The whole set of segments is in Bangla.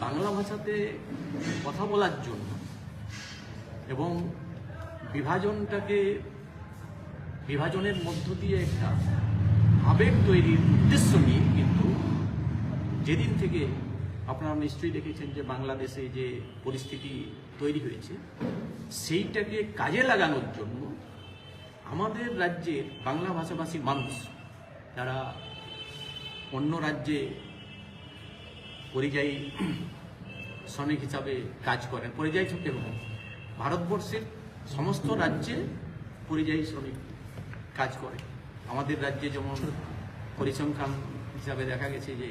সাথে কথা বলার জন্য এবং বিভাজনটাকে বিভাজনের মধ্য দিয়ে একটা আবেগ তৈরির উদ্দেশ্য নিয়ে কিন্তু যেদিন থেকে আপনারা নিশ্চয়ই দেখেছেন যে বাংলাদেশে যে পরিস্থিতি তৈরি হয়েছে, সেইটাকে কাজে লাগানোর জন্য আমাদের রাজ্যের বাংলা ভাষাভাষী মানুষ, যারা অন্য রাজ্যে পরিযায়ী শ্রমিক হিসাবে কাজ করেন। পরিযায়ী শ্রমিক এবং ভারতবর্ষের সমস্ত রাজ্যে পরিযায়ী শ্রমিক কাজ করে। আমাদের রাজ্যে যেমন পরিসংখ্যান হিসাবে দেখা গেছে যে,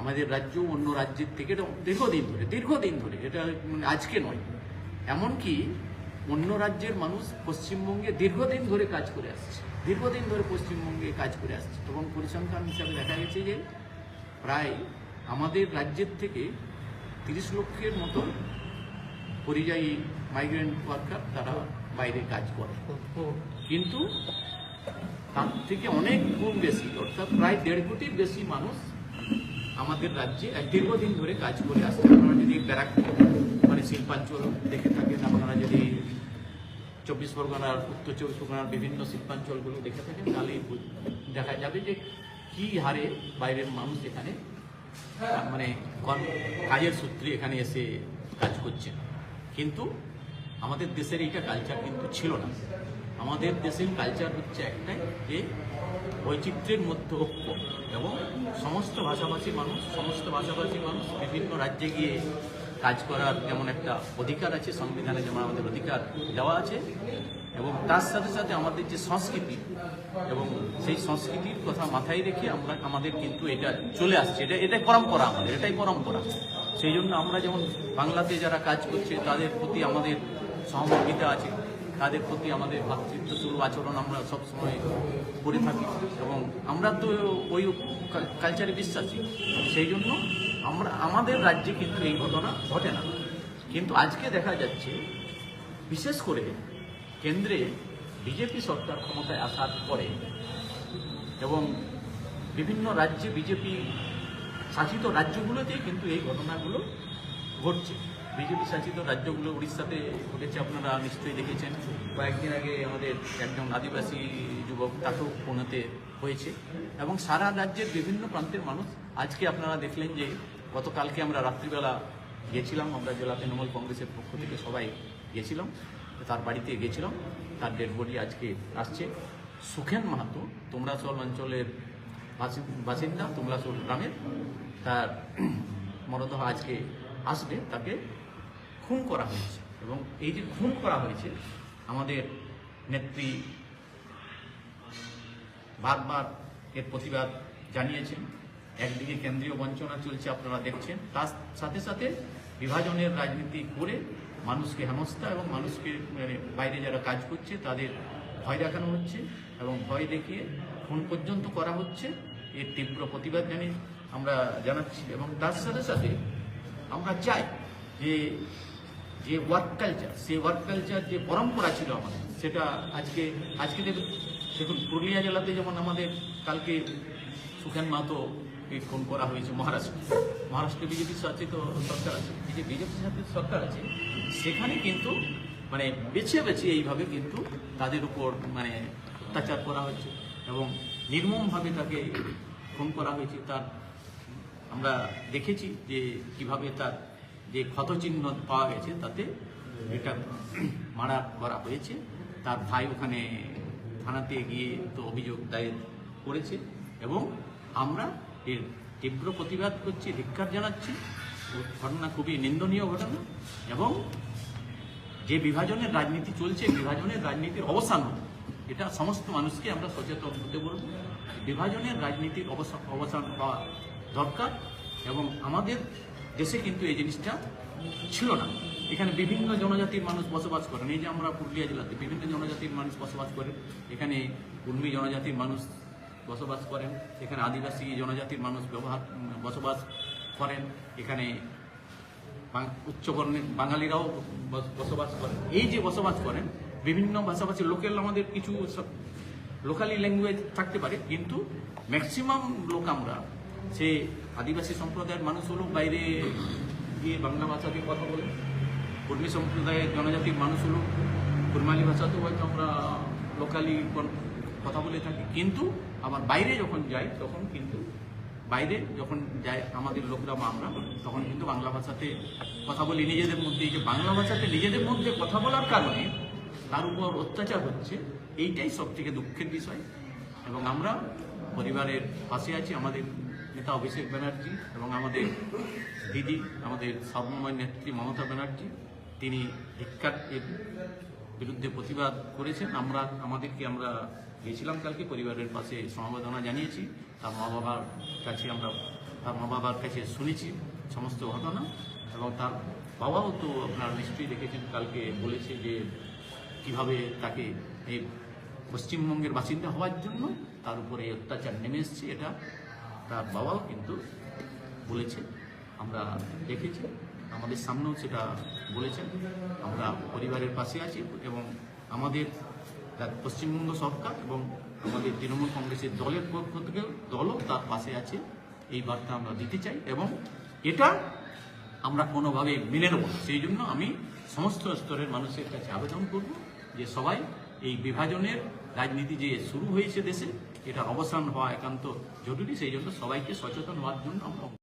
আমাদের রাজ্য অন্য রাজ্যের থেকে দীর্ঘদিন ধরে দীর্ঘদিন ধরে। এটা মানে আজকে নয়। এমনকি অন্য রাজ্যের মানুষ পশ্চিমবঙ্গে দীর্ঘদিন ধরে কাজ করে আসছে। দীর্ঘদিন ধরে পশ্চিমবঙ্গে কাজ করে আসছে। তখন পরিসংখ্যান হিসাবে দেখা গেছে যে, প্রায় আমাদের রাজ্যের থেকে তিরিশ লক্ষের মতো পরিযায়ী মাইগ্রেন্ট ওয়ার্কার তারা বাইরে কাজ করে। কিন্তু তার থেকে অনেক গুণ বেশি, অর্থাৎ প্রায় দেড় কোটির বেশি মানুষ আমাদের রাজ্যে এক দীর্ঘদিন ধরে কাজ করে আসছে। আপনারা যদি ব্যারাক মানে শিল্পাঞ্চল দেখে থাকেন, আপনারা যদি চব্বিশ পরগনার উত্তর চব্বিশ পরগনার বিভিন্ন শিল্পাঞ্চলগুলো দেখে থাকেন তাহলে দেখা যাবে যে কি হারে বাইরের মানুষ এখানে মানে কাজের সূত্রে এখানে এসে কাজ করছে। কিন্তু আমাদের দেশের এইটা কালচার কিন্তু ছিল না। আমাদের দেশের কালচার হচ্ছে একটাই যে বৈচিত্র্যের মধ্যে ঐক্য এবং সমস্ত ভাষাভাষী মানুষ, সমস্ত ভাষাভাষী মানুষ বিভিন্ন রাজ্যে গিয়ে কাজ করার যেমন একটা অধিকার আছে, সংবিধানে যেমন আমাদের অধিকার দেওয়া আছে এবং তার সাথে সাথে আমাদের যে সংস্কৃতি, এবং সেই সংস্কৃতির কথা মাথায় রেখে আমরা, আমাদের কিন্তু এটা চলে আসছে। এটা, এটাই পরম্পরা আমাদের, এটাই পরম্পরা। সেই জন্য আমরা যেমন বাংলাতে যারা কাজ করছে, তাদের প্রতি আমাদের সহমর্মিতা আছে। তাদের প্রতি আমাদের ভাতৃত্বসুলভ আচরণ আমরা সবসময় করে থাকি। এবং আমরা তো ওই কালচারে বিশ্বাসী। সেই জন্য আমরা, আমাদের রাজ্যে কিন্তু এই ঘটনা ঘটে না। কিন্তু আজকে দেখা যাচ্ছে, বিশেষ করে কেন্দ্রে বিজেপি সরকার ক্ষমতায় আসার পরে এবং বিভিন্ন রাজ্যে বিজেপি শাসিত রাজ্যগুলোতেই কিন্তু এই ঘটনাগুলো ঘটছে। বিজেপি শাসিত রাজ্যগুলো উড়িষ্যাতে ঘটেছে, আপনারা নিশ্চয়ই দেখেছেন। কয়েকদিন আগে আমাদের একজন আদিবাসী যুবক তাকেও পুনেতে হয়েছে এবং সারা রাজ্যের বিভিন্ন প্রান্তের মানুষ আজকে আপনারা দেখলেন যে গতকালকে আমরা রাত্রিবেলা গেছিলাম, আমরা জেলা তৃণমূল কংগ্রেসের পক্ষ থেকে সবাই গেছিলাম। তার বাড়িতে গেছিলাম তার ডেড বডি আজকে আসছে। সুখেন মাহাতো, তোমরাচল অঞ্চলের বাসিন্দা, তোমরাচল গ্রামের। তার মরদেহ আজকে আসবে, তাকে খুন করা হয়েছে। এবং এই যে খুন করা হয়েছে, আমাদের নেত্রী বারবার এর প্রতিবাদ জানিয়েছেন। একদিকে কেন্দ্রীয় বঞ্চনা চলছে, আপনারা দেখছেন। তার সাথে সাথে বিভাজনের রাজনীতি করে মানুষকে হেনস্থা এবং মানুষকে মানে বাইরে যারা কাজ করছে, তাদের ভয় দেখানো হচ্ছে এবং ভয় দেখিয়ে খুন পর্যন্ত করা হচ্ছে। এর তীব্র প্রতিবাদ জানি আমরা জানাচ্ছি এবং তার সাথে সাথে আমরা চাই যে যে ওয়ার্ক কালচার সেই ওয়ার্ক কালচার যে পরম্পরা ছিল আমাদের, সেটা আজকে আজকে দেখুন দেখুন, পুরুলিয়া জেলাতে যেমন আমাদের কালকে সুখেন মাহাতো খুন করা হয়েছে? মহারাষ্ট্র। মহারাষ্ট্রে বিজেপি শাসিত সরকার আছে। যে বিজেপি শাসিত সরকার আছে, সেখানে কিন্তু মানে বেছে বেছে এইভাবে কিন্তু তাদের উপর মানে অত্যাচার করা হচ্ছে এবং নির্মমভাবে তাকে খুন করা হয়েছে। তার আমরা দেখেছি যে কীভাবে তার যে ক্ষতচিহ্ন পাওয়া গেছে, তাতে এটা মারা করা হয়েছে। তার ভাই ওখানে থানাতে গিয়ে তো অভিযোগ দায়ের করেছে এবং আমরা এর তীব্র প্রতিবাদ করছি ধিক্ষার জানাচ্ছি। ঘটনা খুবই নিন্দনীয় ঘটনা এবং যে বিভাজনের রাজনীতি চলছে, বিভাজনের রাজনীতির অবসান। এটা সমস্ত মানুষকে আমরা সচেতন হতে বলব। বিভাজনের রাজনীতির অবসান অবসান হওয়া দরকার এবং আমাদের দেশে কিন্তু এই জিনিসটা ছিল না। এখানে বিভিন্ন জনজাতির মানুষ বসবাস করেন। এই যে আমরা পুরুলিয়া জেলাতে বিভিন্ন জনজাতির মানুষ বসবাস করেন। এখানে উর্মি জনজাতির মানুষ বসবাস করেন। এখানে আদিবাসী জনজাতির মানুষ ব্যবহার, বসবাস করেন। এখানে উচ্চবর্ণের বাঙালিরাও বস- বসবাস করেন। এই যে বসবাস করেন, বিভিন্ন ভাষাভাষী লোকাল আমাদের কিছু লোকালি ল্যাঙ্গুয়েজ থাকতে পারে, কিন্তু ম্যাক্সিমাম লোক আমরা সে আদিবাসী সম্প্রদায়ের মানুষ হলো বাইরে গিয়ে বাংলা ভাষাতে কথা বলে। কর্মী সম্প্রদায়ের জনজাতির মানুষ হলো কুরমালি ভাষাতেও হয়তো আমরা লোকালি কথা বলে থাকি। কিন্তু আবার বাইরে যখন যাই, তখন কিন্তু বাইরে যখন যাই আমাদের লোকরা বা আমরা, তখন কিন্তু বাংলা ভাষাতে কথা বলি। নিজেদের মধ্যে যে বাংলা ভাষাতে নিজেদের মধ্যে কথা বলার কারণে তার উপর অত্যাচার হচ্ছে, এইটাই সব থেকে দুঃখের বিষয়। এবং আমরা পরিবারের পাশে আছি, আমাদের নেতা অভিষেক ব্যানার্জি এবং আমাদের দিদি, আমাদের সর্বময় নেত্রী মমতা ব্যানার্জি, তিনি ভিক্ষার এর বিরুদ্ধে প্রতিবাদ করেছেন। আমরা, আমাদেরকে আমরা গিয়েছিলাম কালকে, পরিবারের পাশে সমবেদনা জানিয়েছি। তার মা বাবার কাছে আমরা, তার মা বাবার কাছে শুনেছি সমস্ত ঘটনা এবং তার বাবাও তো আপনার নিশ্চয়ই দেখেছেন, কালকে বলেছে যে কীভাবে তাকে এই পশ্চিমবঙ্গের বাসিন্দা হওয়ার জন্য তার উপরে অত্যাচার নেমে এসছে, এটা তার বাবাও কিন্তু বলেছে। আমরা দেখেছি, আমাদের সামনেও সেটা বলেছেন। আমরা পরিবারের পাশে আছি এবং আমাদের পশ্চিমবঙ্গ সরকার এবং আমাদের তৃণমূল কংগ্রেসের দলের পক্ষ থেকে দলও তার পাশে আছে। এই বার্তা আমরা দিতে চাই এবং এটা আমরা কোনোভাবে মেনে নেব সেই জন্য আমি সমস্ত স্তরের মানুষের কাছে আবেদন করব যে সবাই এই বিভাজনের রাজনীতি যে শুরু হয়েছে দেশে, এটা অবসান হওয়া একান্ত জরুরি। সেই জন্য সবাইকে সচেতন হওয়ার জন্য আমরা